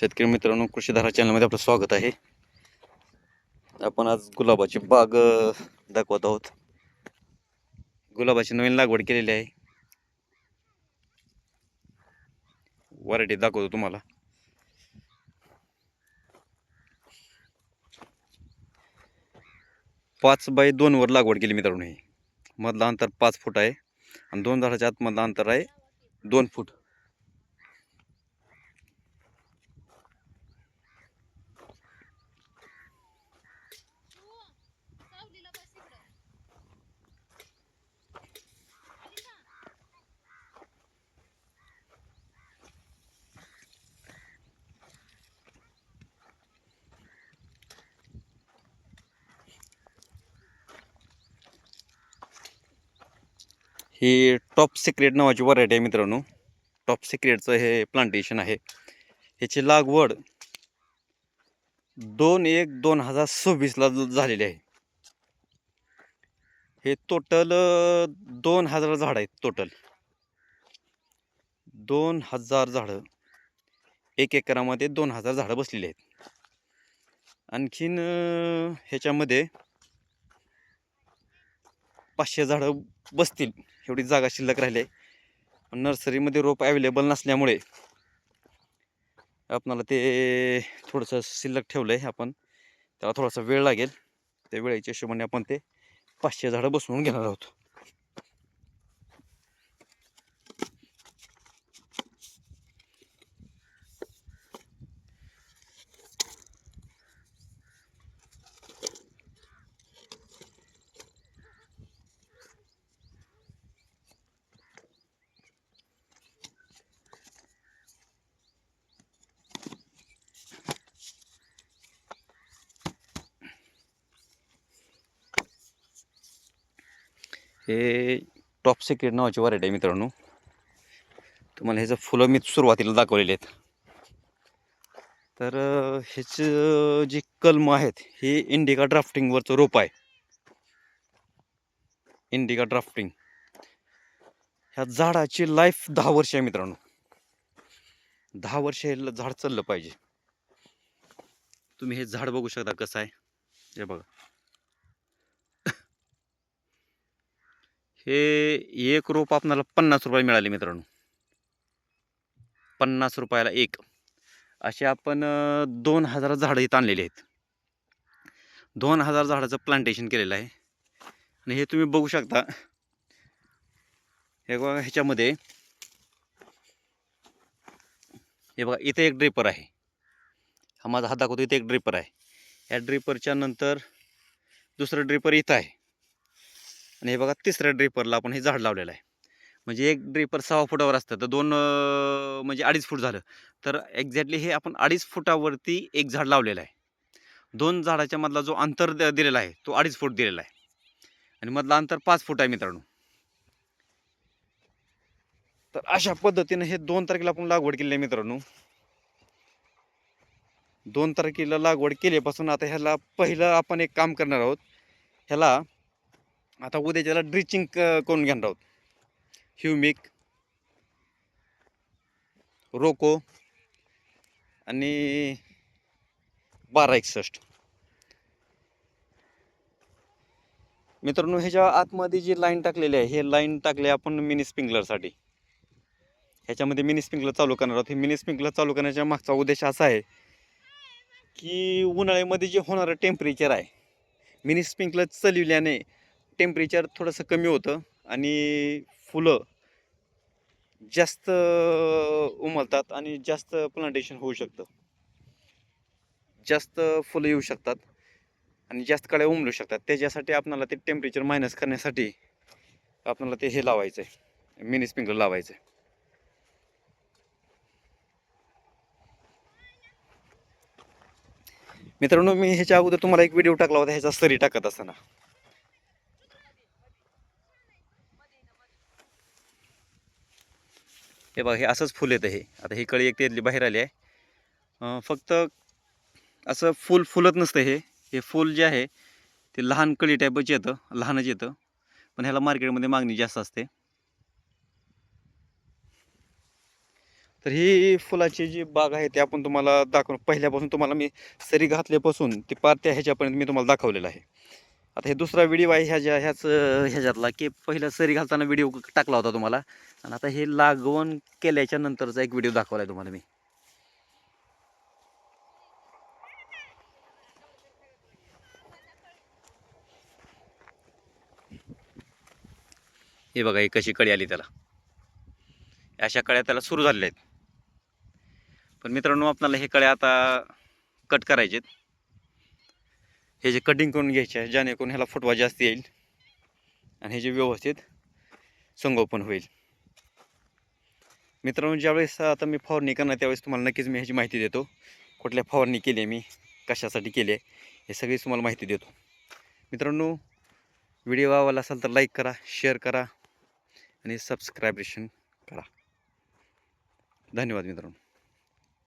शेतकरी मित्रांनो कृषीधारा चॅनलमध्ये आपलं स्वागत आहे. आपण आज गुलाबाची बाग दाखवत आहोत. गुलाबाची नवीन लागवड केलेली आहे. व्हरायटी दाखवतो तुम्हाला. पाच बाय दोनवर लागवड केली मित्रांनो ही. मधलं अंतर पाच फूट आहे आणि दोन झाडाच्या आतमधलं अंतर आहे दोन फूट. ही टॉप सिक्रेट नावाची व्हरायटी आहे मित्रांनो. टॉप सिक्रेटचं हे प्लांटेशन आहे. ह्याची लागवड दोन एक दोन हजार सव्वीसला झालेली आहे. हे टोटल दोन हजार झाड आहेत टोटल दोन हजार झाडं. एक एकरामध्ये दोन हजार झाडं बसलेली आहेत. आणखीन ह्याच्यामध्ये पाचशे झाडं बसतील. एवढी जागा शिल्लक राहिली आहे. नर्सरीमध्ये रोप अवेलेबल नसल्यामुळे आपणाला ते थोडंसं शिल्लक ठेवलं आहे आपण. त्याला थोडासा वेळ लागेल. त्या वेळेच्या हिशोबाने आपण ते पाचशे झाडं बसवून घेणार आहोत. हे टॉप सिक्रेट नावाची व्हरायटी आहे मित्रांनो. तुम्हाला ह्याचं फुलं मी सुरुवातीला दाखवलेले आहेत. तर ह्याचं जी कलम आहेत हे इंडिका ड्राफ्टिंगवरचं रोप आहे. Indica grafting. ह्या झाडाची लाईफ दहा वर्ष आहे मित्रांनो. दहा वर्ष हे झाड चाललं पाहिजे. तुम्ही हे झाड बघू शकता कसं आहे. हे बघा. हे एक रोप आपणाला पन्नास रुपये मिळाले मित्रांनो. पन्नास रुपयाला एक. असे आपण दोन हजार झाडं इथं आणलेली आहेत. दोन हजार झाडाचं प्लांटेशन केलेलं आहे. आणि हे तुम्ही बघू शकता. हे बघा ह्याच्यामध्ये. हे बघा इथे एक ड्रिपर आहे. हा माझा हात दाखवतो इथे एक ड्रिपर आहे. या ड्रिपरच्या नंतर दुसरं ड्रिपर इथं आहे. आणि हे बघा तिसऱ्या ड्रिपरला आपण हे झाड लावलेलं आहे. म्हणजे एक ड्रिपर सहा फुटावर असतं तर दोन म्हणजे अडीच फूट झालं. तर एक्झॅक्टली हे आपण अडीच फुटावरती एक झाड लावलेलं आहे. दोन झाडाच्या मधला जो अंतर द- दिलेला आहे तो अडीच फूट दिलेला आहे. आणि मधला अंतर पाच फूट आहे मित्रांनो. तर अशा पद्धतीने हे दोन तारखेला आपण लागवड केली आहे मित्रांनो. दोन तारखेला लागवड केल्यापासून आता ह्याला पहिलं आपण एक काम करणार आहोत. ह्याला आता उद्याच्याला ड्रिचिंग करून घेणार आहोत. ह्युमिक रोको आणि बारा एकसष्ट. मित्रांनो ह्याच्या आतमध्ये जी लाईन टाकलेली आहे हे लाईन टाकले आपण मिनी स्प्रिंकलरसाठी ह्याच्यामध्ये मिनी स्प्रिंकलर चालू करणार आहोत. हे मिनी स्प्रिंकलर चालू करण्याच्या मागचा उद्देश असा आहे की उन्हाळ्यामध्ये जे होणारं टेम्परेचर आहे मिनी स्प्रिंकलर चालविल्याने टेम्परेचर थोडंसं कमी होतं आणि फुलं जास्त उमलतात आणि जास्त प्लांटेशन होऊ शकतं. जास्त फुलं येऊ शकतात आणि जास्त कळ्या उमलू शकतात. त्याच्यासाठी आपणाला ते टेम्परेचर मायनस करण्यासाठी आपणाला ते हे लावायचं आहे मिनी स्प्रिंकलर लावायचं आहे मित्रांनो मी ह्याच्या अगोदर तुम्हाला एक व्हिडिओ टाकला होता ह्याचा सरी टाकत असताना. हे बघा हे असंच फुल येतं हे. आता ही कळी एक ते बाहेर आली आहे. फक्त असं फुल फुलत नसतं हे. हे फुल जे आहे ते लहान कळी टाईपच येतं लहानच येतं. पण ह्याला मार्केटमध्ये मागणी जास्त असते. तर ही फुलाची जी बाग आहे ती आपण तुम्हाला दाखव पहिल्यापासून तुम्हाला मी सरी घातल्यापासून ते पार त्या ह्याच्यापर्यंत मी तुम्हाला दाखवलेलं आहे. आता हे दुसरा व्हिडिओ आहे ह्याच्या ह्याच ह्याच्यातला की पहिला सरी घालताना व्हिडिओ टाकला होता तुम्हाला. आणि आता हे लागवण केल्याच्या नंतरचा एक व्हिडिओ दाखवला आहे तुम्हाला मी. हे बघा ही कशी कळी आली त्याला. अशा कळ्या त्याला सुरू झालेल्या आहेत. पण मित्रांनो आपल्याला हे कळ्या आता कट करायचे आहेत हे जे कटिंग करून घ्यायचे आहे जेणेकरून ह्याला फुटवा जास्त येईल. आणि हे जे व्यवस्थित संगोपन होईल. मित्रांनो ज्यावेळेस आता मी फवारणी करणार त्यावेळेस तुम्हाला नक्कीच मी ह्याची माहिती देतो. कुठल्या फवारणी केली आहे मी कशासाठी केली आहे हे सगळी तुम्हाला माहिती देतो. मित्रांनो व्हिडिओ आवडला असेल तर लाईक करा शेअर करा आणि सबस्क्रायबेशन करा. धन्यवाद मित्रांनो.